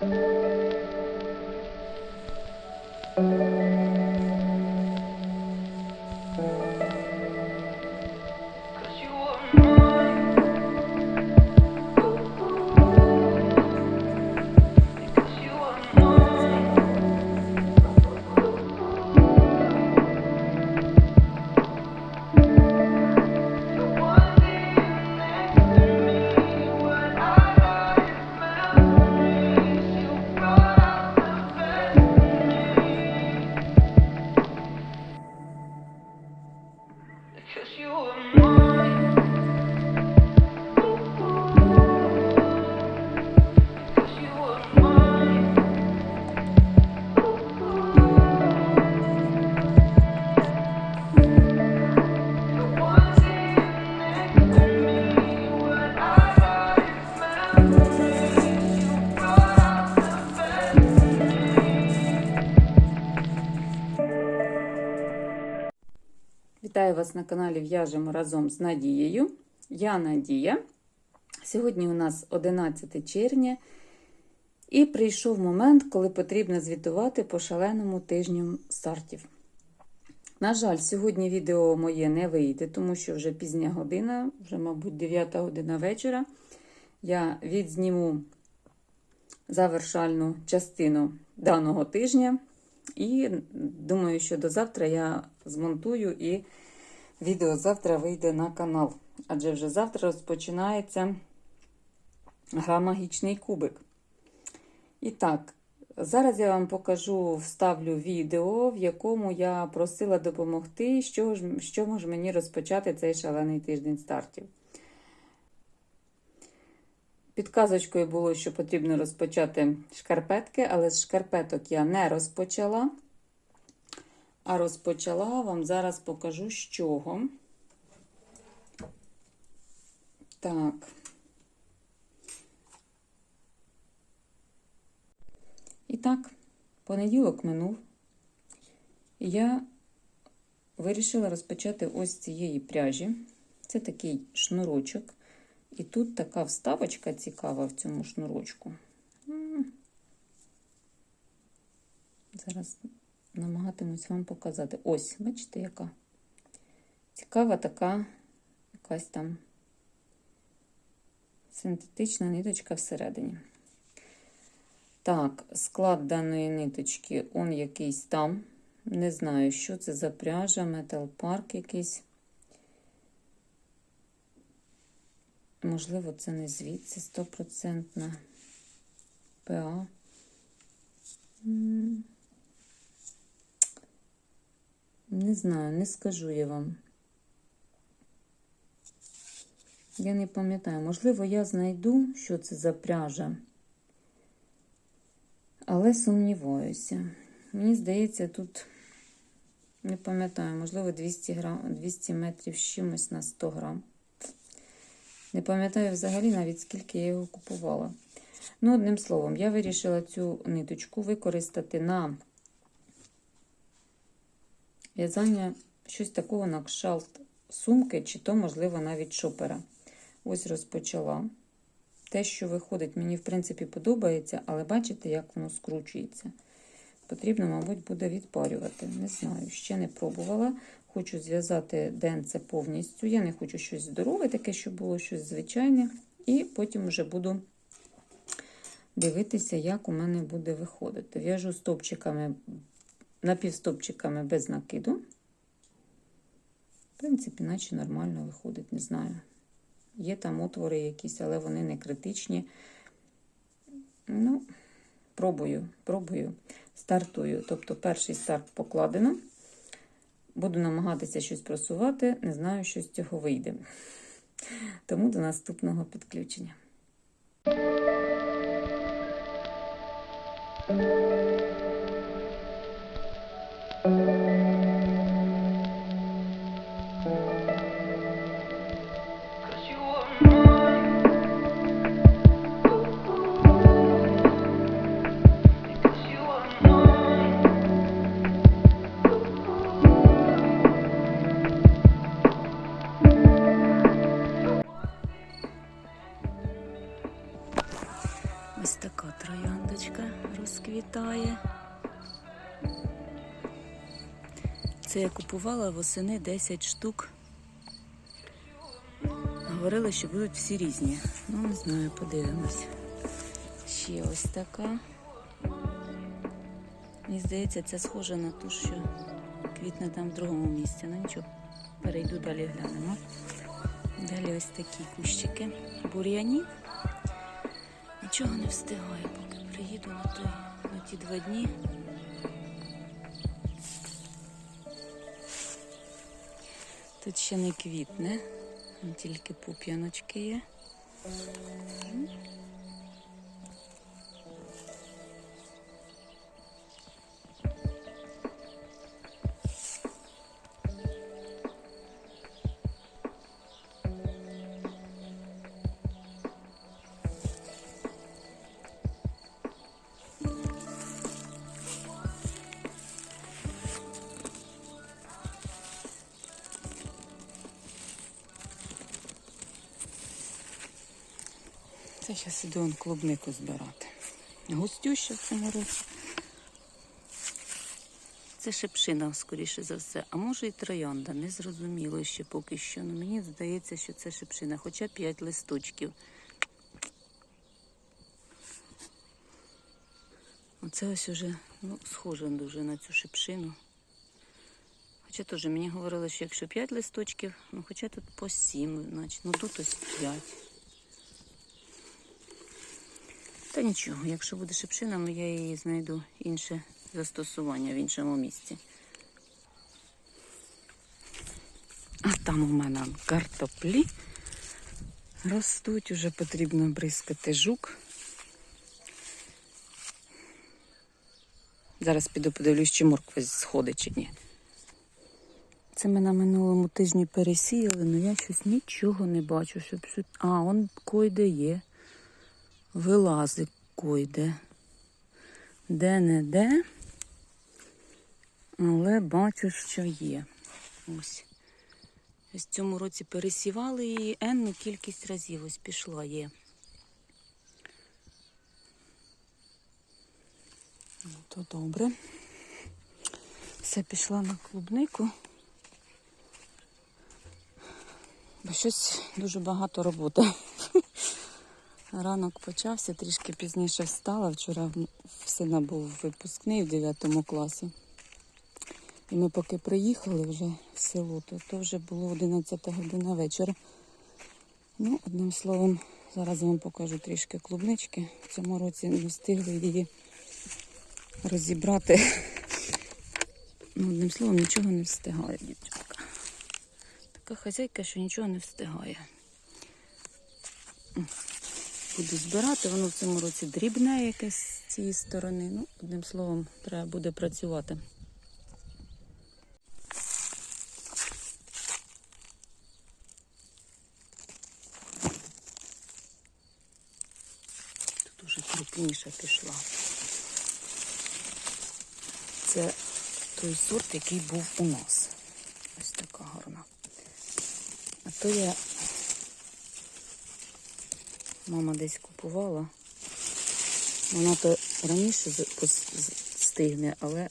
Música вас на каналі В'яжемо разом з Надією. Я Надія. Сьогодні у нас 11 червня, і прийшов момент, коли потрібно звітувати по шаленому тижню стартів. На жаль, сьогодні відео моє не вийде, тому що вже пізня година, вже, мабуть, 9 година вечора. Я відзніму завершальну частину даного тижня. І думаю, що до завтра я змонтую і відео завтра вийде на канал. Адже вже завтра розпочинається гра Магічний кубик. І так, зараз я вам покажу, вставлю відео, в якому я просила допомогти, що, ж, що може мені розпочати цей шалений тиждень стартів. Підказочкою було, що потрібно розпочати шкарпетки, але з шкарпеток я не розпочала. А розпочала вам зараз покажу з чого. Так. І так, понеділок минув. Я вирішила розпочати ось цієї пряжі. Це такий шнурочок. І тут така вставочка цікава в цьому шнурочку. Зараз намагатимусь вам показати. Ось, бачите, яка цікава така якась там синтетична ниточка всередині. Так, склад даної ниточки, он якийсь там. Не знаю, що це за пряжа, Park якийсь. Можливо, це не звідси 100% ПА. Не знаю, не скажу я вам. Я не пам'ятаю. Можливо, я знайду, що це за пряжа. Але сумніваюся. Мені здається, тут не пам'ятаю, можливо, 200 грам, 200 метрів з чимось на 100 грам. Не пам'ятаю взагалі навіть скільки я його купувала. Ну, одним словом, я вирішила цю ниточку використати на в'язання щось такого на кшалт сумки, чи то, можливо, навіть шопера. Ось розпочала. Те, що виходить, мені, в принципі, подобається, але бачите, як воно скручується. Потрібно, мабуть, буде відпарювати. Не знаю, ще не пробувала. Хочу зв'язати денце повністю. Я не хочу щось здорове, таке, щоб було щось звичайне. І потім вже буду дивитися, як у мене буде виходити. В'яжу стопчиками, напівстопчиками без накиду. В принципі, наче нормально виходить, не знаю. Є там отвори якісь, але вони не критичні. Ну, пробую, пробую, стартую. Тобто перший старт покладено. Буду намагатися щось просувати, не знаю, що з цього вийде. Тому до наступного підключення. Música Це я купувала восени 10 штук. Говорили, що будуть всі різні. Ну, не знаю, подивимось. Ще ось така. Мені здається, це схоже на ту, що квітне там в другому місці. Ну нічого, перейду далі глянемо. Далі ось такі кущики. Бур'янів. Нічого не встигаю, поки приїду на, той, на ті два дні. Тут ще не квітне, тільки пуп'яночки є. Це зараз іду он клубнику збирати. Густюща в цьому році. Це шипшина, скоріше за все. А може і троянда. Не зрозуміло ще поки що. Ну, мені здається, що це шипшина, хоча 5 листочків. Оце ось уже ну, схоже дуже на цю шипшину. Хоча теж мені говорили, що якщо 5 листочків, ну хоча тут по 7, значить, ну тут ось 5. Та нічого, якщо буде шипшинами, я її знайду інше застосування в іншому місці. А там у мене картоплі ростуть, уже потрібно бризкати жук. Зараз піду подивлюсь, чи морква сходить чи ні. Це ми на минулому тижні пересіяли, але я щось нічого не бачу. Щоб... А, он койде є. Вилазить койде. Де-не-де. Але бачу, що є. Ось. В цьому році пересівали її енну кількість разів. Ось пішла є. Ну, то добре. Все пішла на клубнику. Бо щось дуже багато роботи. Ранок почався, трішки пізніше встала. Вчора в сина був випускний в 9 класі. І ми поки приїхали вже в село, то, то вже було 11 година вечора. Ну, одним словом, зараз вам покажу трішки клубнички. В цьому році не встигли її розібрати. Ну, одним словом, нічого не встигає, дівчатка. Така хазяйка, що нічого не встигає. Буду збирати, воно в цьому році дрібне якесь з цієї сторони. Ну, одним словом, треба буде працювати. Тут уже крупніша пішла. Це той сорт, який був у нас. Ось така гарна. А то я мама десь купувала. Вона то раніше стигне, але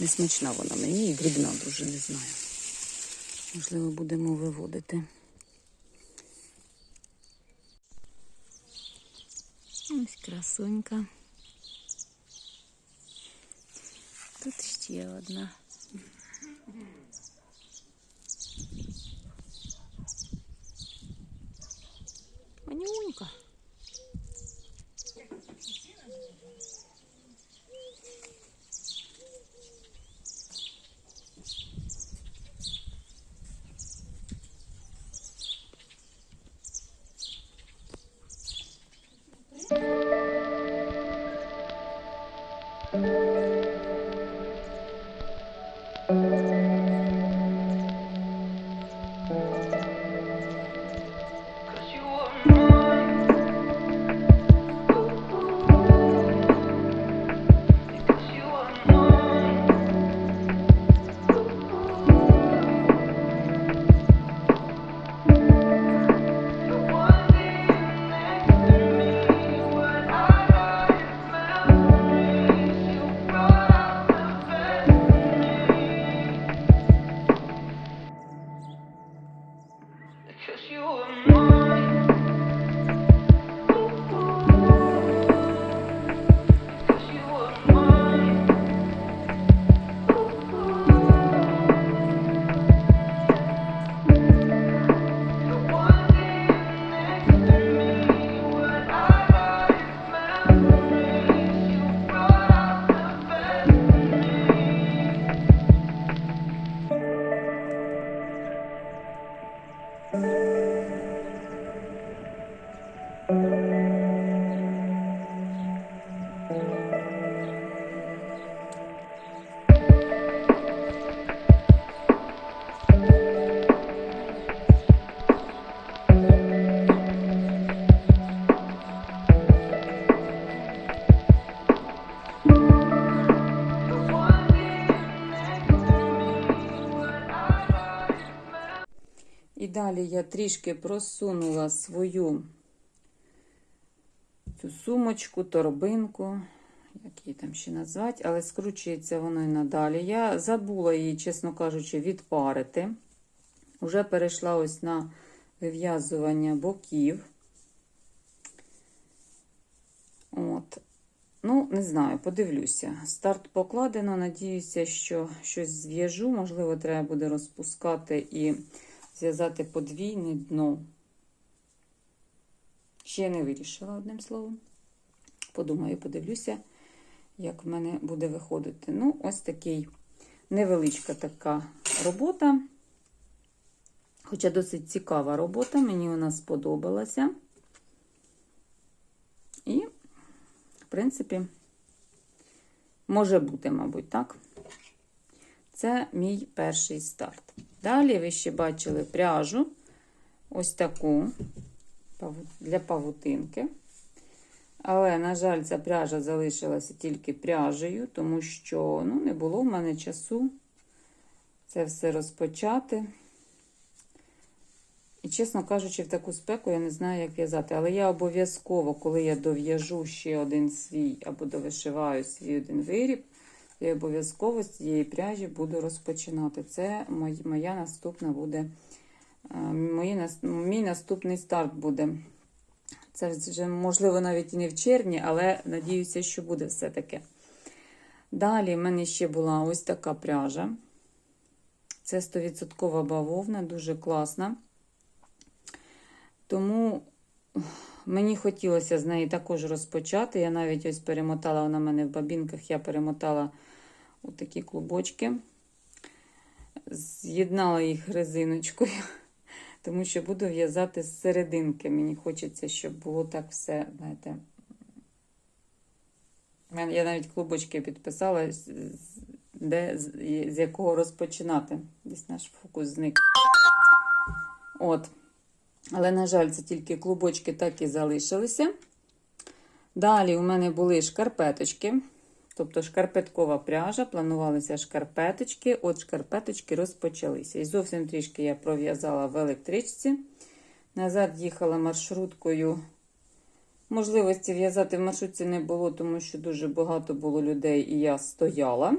не смачна вона мені і дрібна дуже не знаю. Можливо, будемо виводити. Ось красунька. Тут ще одна. Манюнька. Далі я трішки просунула свою цю сумочку, торбинку, як її там ще назвати, але скручується воно і надалі. Я забула її, чесно кажучи, відпарити. Уже перейшла ось на вив'язування боків. От. Ну, не знаю, подивлюся. Старт покладено. Надіюся, що щось зв'яжу. Можливо, треба буде розпускати і зв'язати подвійне дно. Ще не вирішила одним словом. Подумаю, подивлюся, як в мене буде виходити. Ну, ось такий невеличка така робота. Хоча досить цікава робота, мені вона сподобалася. І, в принципі, може бути, мабуть, так. Це мій перший старт. Далі ви ще бачили пряжу, ось таку для павутинки. Але, на жаль, ця пряжа залишилася тільки пряжею, тому що ну, не було в мене часу це все розпочати. І, чесно кажучи, в таку спеку я не знаю, як в'язати. Але я обов'язково, коли я дов'яжу ще один свій або довишиваю свій один виріб, я обов'язково з цієї пряжі буду розпочинати. Це моя наступна буде, е, мої, мій наступний старт буде. Це вже, можливо, навіть і не в червні, але надіюся, що буде все-таки. Далі в мене ще була ось така пряжа. Це 100% бавовна, дуже класна. Тому мені хотілося з неї також розпочати. Я навіть ось перемотала вона в мене в бабінках, я перемотала отакі клубочки, з'єднала їх резиночкою, тому що буду в'язати з серединки. Мені хочеться, щоб було так все, знаєте. Я навіть клубочки підписала, де, з якого розпочинати. Десь наш фокус зник. От. Але, на жаль, це тільки клубочки так і залишилися. Далі у мене були шкарпеточки, тобто шкарпеткова пряжа, планувалися шкарпеточки, от шкарпеточки розпочалися. І зовсім трішки я пров'язала в електричці. Назад їхала маршруткою. Можливості в'язати в маршрутці не було, тому що дуже багато було людей, і я стояла.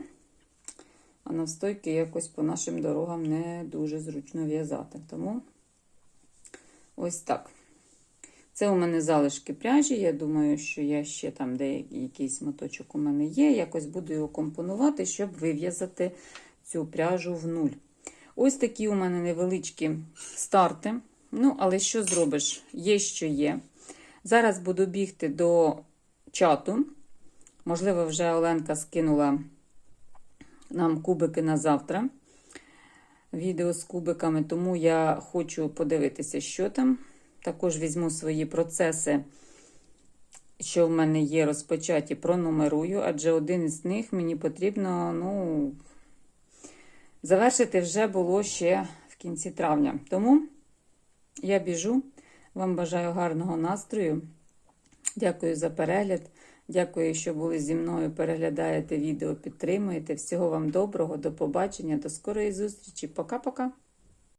А навстойки якось по нашим дорогам не дуже зручно в'язати. Тому ось так. Це у мене залишки пряжі. Я думаю, що я ще там деякий якийсь моточок у мене є. Якось буду його компонувати, щоб вив'язати цю пряжу в нуль. Ось такі у мене невеличкі старти. Ну, але що зробиш? Є, що є. Зараз буду бігти до чату. Можливо, вже Оленка скинула нам кубики на завтра. Відео з кубиками, тому я хочу подивитися, що там. Також візьму свої процеси, що в мене є розпочаті, пронумерую, адже один із них мені потрібно, ну, завершити вже було ще в кінці травня. Тому я біжу. Вам бажаю гарного настрою. Дякую за перегляд. Дякую, що були зі мною. Переглядаєте відео, підтримуєте. Всього вам доброго, до побачення, до скорої зустрічі. Пока-пока.